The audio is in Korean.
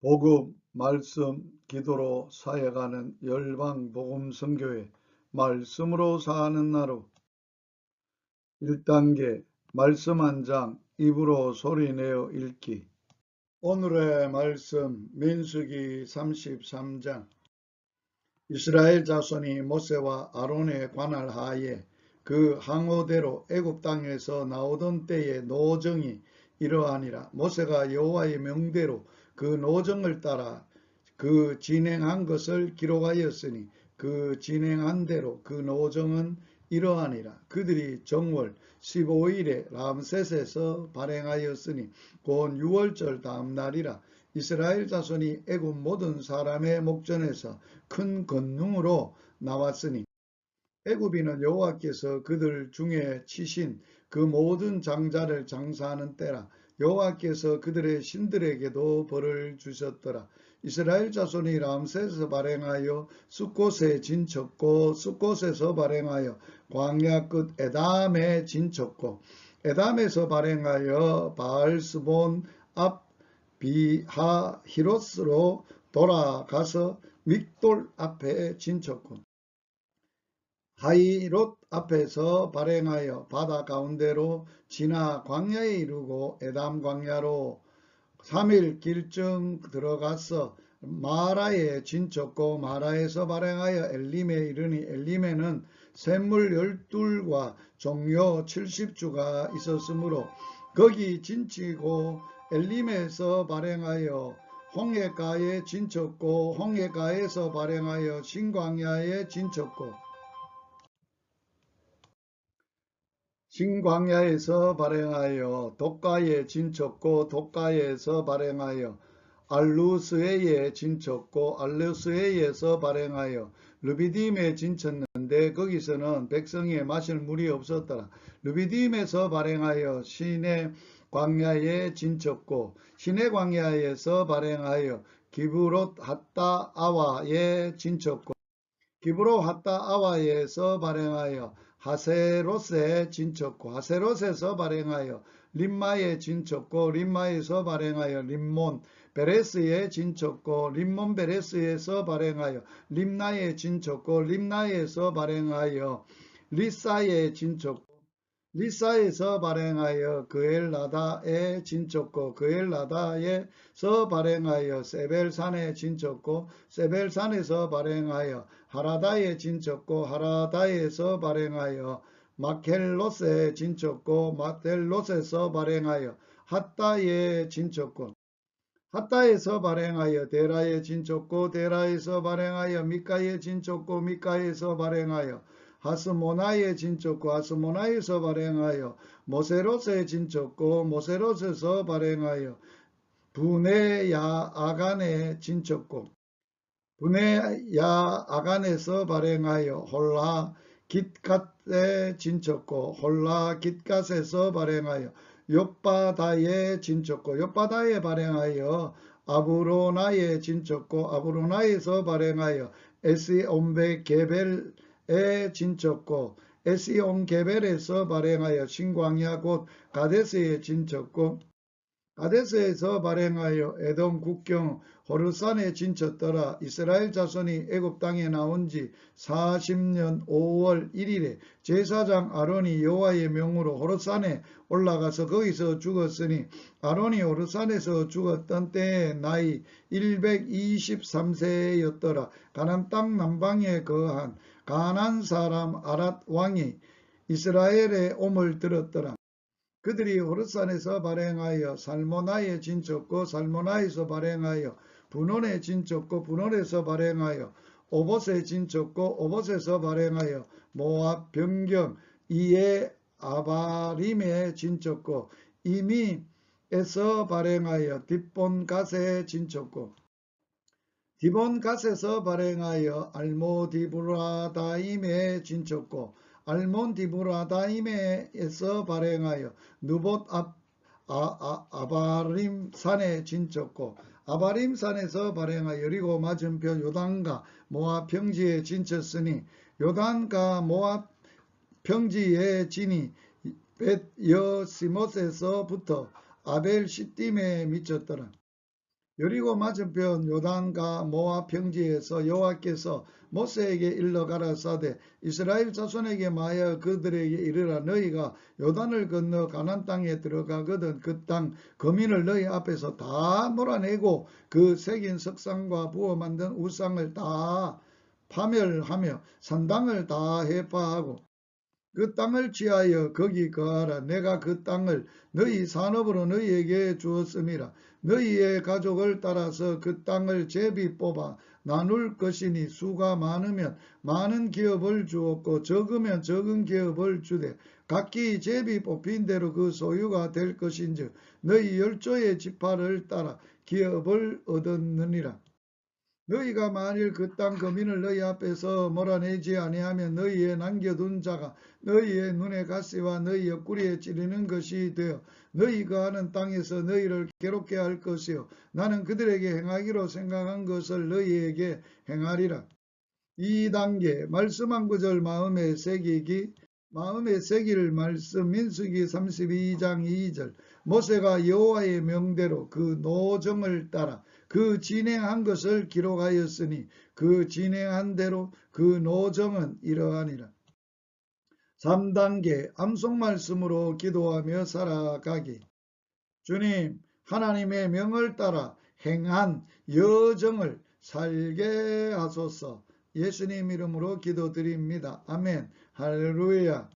복음, 말씀, 기도로 사역하는 열방 복음 선교회 말씀으로 사는 나루. 1단계 말씀 한 장 입으로 소리내어 읽기. 오늘의 말씀 민수기 33장. 이스라엘 자손이 모세와 아론의 관할 하에 그 항오대로 애굽 땅에서 나오던 때의 노정이 이러하니라. 모세가 여호와의 명대로 그 노정을 따라 그 진행한 것을 기록하였으니 그 진행한 대로 그 노정은 이러하니라. 그들이 정월 15일에 람셋에서 발행하였으니 곧 6월절 다음 날이라. 이스라엘 자손이 애굽 모든 사람의 목전에서 큰 건능으로 나왔으니 애굽인은 여호와께서 그들 중에 치신 그 모든 장자를 장사하는 때라 여호와께서 그들의 신들에게도 벌을 주셨더라. 이스라엘 자손이 람셋에서 발행하여 숫곳에 진쳤고 숫곳에서 발행하여 광야 끝 에담에 진쳤고 에담에서 발행하여 바알스본 앞 비하 히로스로 돌아가서 윗돌 앞에 진쳤고 하이롯 앞에서 발행하여 바다 가운데로 지나 광야에 이르고 에담 광야로 3일 길쯤 들어가서 마라에 진쳤고 마라에서 발행하여 엘림에 이르니 엘림에는 샘물 열둘과 종료 70주가 있었으므로 거기 진치고 엘림에서 발행하여 홍해가에 진쳤고 홍해가에서 발행하여 신광야에 진쳤고 신광야에서 발행하여 독가에 진쳤고 독가에서 발행하여 알루스에에 진쳤고 알루스에에서 발행하여 르비딤에 진쳤는데 거기서는 백성이 마실 물이 없었더라. 르비딤에서 발행하여 시내 광야에 진쳤고 시내 광야에서 발행하여 기브롯 핫다 아와에 진쳤고 기브로 핫다 아와에서 발행하여 하세롯에 진쳤고 하세롯에서 발행하여 림마에 진쳤고 림마에서 발행하여 림몬 베레스에 진쳤고 림몬 베레스에서 발행하여 림나에 진쳤고 림나에서 발행하여 리사에 진쳤고 리사에서 발행하여 그엘나다에 진쳤고 그엘나다에서 발행하여 세벨산에 진쳤고 세벨산에서 발행하여 하라다에 진쳤고 하라다에서 발행하여 마켈롯에 진쳤고 마텔롯에서 발행하여 핫다에 진쳤고 핫다에서 발행하여 데라에 진쳤고 데라에서 발행하여 미카에 진쳤고 미카에서 발행하여 하스모나에 진쳤고 하스모나에서 발행하여 모세롯에 진쳤고 모세롯에서 발행하여 부네야 아간에 진쳤고 부네야 아간에서 발행하여 홀라 깃갓에 진쳤고 홀라 깃갓에서 발행하여 옆바다에 진쳤고 옆바다에 발행하여 아브로나에 진쳤고 아브로나에서 발행하여 에스온베 게벨에 진쳤고 에시온 게벨에서 발행하여 신광야 곧 가데스에 진쳤고 가데스에서 발행하여 에돔 국경 호르산에 진쳤더라. 이스라엘 자손이 애굽 땅에 나온 지 40년 5월 1일에 제사장 아론이 여호와의 명으로 호르산에 올라가서 거기서 죽었으니 아론이 호르산에서 죽었던 때에 나이 123세였더라. 가난 땅 남방에 거한 가난 사람 아랏 왕이 이스라엘의 옴을 들었더라. 그들이 호르산에서 발행하여 살모나에 진쳤고 살모나에서 발행하여 분원에 진쳤고 분원에서 발행하여 오봇에 진쳤고 오봇에서 발행하여 모압 변경 이에 아바림에 진쳤고 이미에서 발행하여 뒷본갓에 진쳤고 디본갓에서 발행하여 알모디브라다임에 진쳤고 알몬디브라다임에서 발행하여 누봇 앞 아, 아, 바림 산에 진쳤고 아바림 산에서 발행하여 여리고 맞은편 요단과 모압 평지에 진쳤으니 요단과 모압 평지에 진이 벳 여시못에서부터 아벨 시딤에 미쳤더라. 여리고 맞은편 요단과 모압 평지에서 여호와께서 모세에게 일러 가라사대 이스라엘 자손에게 마하여 그들에게 이르라 너희가 요단을 건너 가난 땅에 들어가거든 그 땅 거민을 너희 앞에서 다 몰아내고 그 새긴 석상과 부어 만든 우상을 다 파멸하며 산당을 다 해파하고 그 땅을 취하여 거기 거하라. 내가 그 땅을 너희 산업으로 너희에게 주었음이라. 너희의 가족을 따라서 그 땅을 제비 뽑아 나눌 것이니 수가 많으면 많은 기업을 주었고 적으면 적은 기업을 주되 각기 제비 뽑힌 대로 그 소유가 될 것인즉 너희 열조의 지파를 따라 기업을 얻었느니라. 너희가 만일 그 땅 거민을 너희 앞에서 몰아내지 아니하면 너희의 남겨둔 자가 너희의 눈에 가시와 너희 옆구리에 찌르는 것이 되어 너희가 하는 땅에서 너희를 괴롭게 할 것이요 나는 그들에게 행하기로 생각한 것을 너희에게 행하리라. 이 단계 말씀 한 구절 마음에 새기기 마음에 새길 말씀 민수기 32장 2절 모세가 여호와의 명대로 그 노정을 따라 그 진행한 것을 기록하였으니 그 진행한 대로 그 노정은 이러하니라. 3단계 암송 말씀으로 기도하며 살아가기. 주님, 하나님의 명을 따라 행한 여정을 살게 하소서. 예수님 이름으로 기도드립니다. 아멘. 할렐루야.